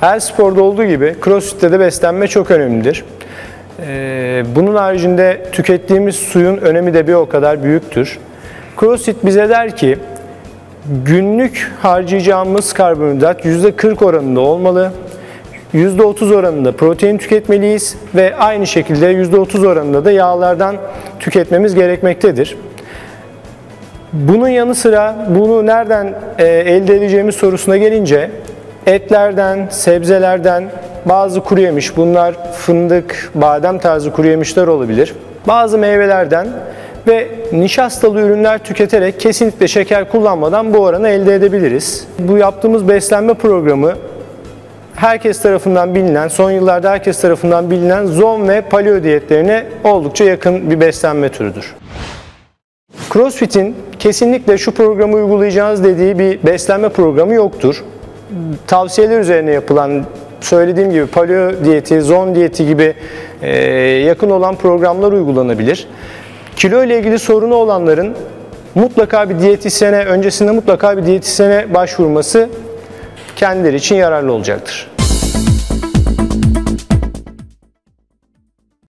Her sporda olduğu gibi CrossFit'te de beslenme çok önemlidir. Ee, Bunun haricinde tükettiğimiz suyun önemi de bir o kadar büyüktür. CrossFit bize der ki günlük harcayacağımız karbonhidrat %40 oranında olmalı. %30 oranında protein tüketmeliyiz ve aynı şekilde %30 oranında da yağlardan tüketmemiz gerekmektedir. Bunun yanı sıra bunu nereden e, elde edeceğimiz sorusuna gelince etlerden, sebzelerden, bazı kuru yemiş, bunlar fındık, badem tarzı kuru yemişler olabilir. Bazı meyvelerden ve nişastalı ürünler tüketerek kesinlikle şeker kullanmadan bu oranı elde edebiliriz. Bu yaptığımız beslenme programı herkes tarafından bilinen, son yıllarda herkes tarafından bilinen zon ve paleo diyetlerine oldukça yakın bir beslenme türüdür. CrossFit'in kesinlikle şu programı uygulayacağız dediği bir beslenme programı yoktur. Tavsiyeler üzerine yapılan, söylediğim gibi paleo diyeti, zon diyeti gibi e, yakın olan programlar uygulanabilir. Kilo ile ilgili sorunu olanların mutlaka bir diyetisyene, öncesinde mutlaka bir diyetisyene başvurması kendileri için yararlı olacaktır.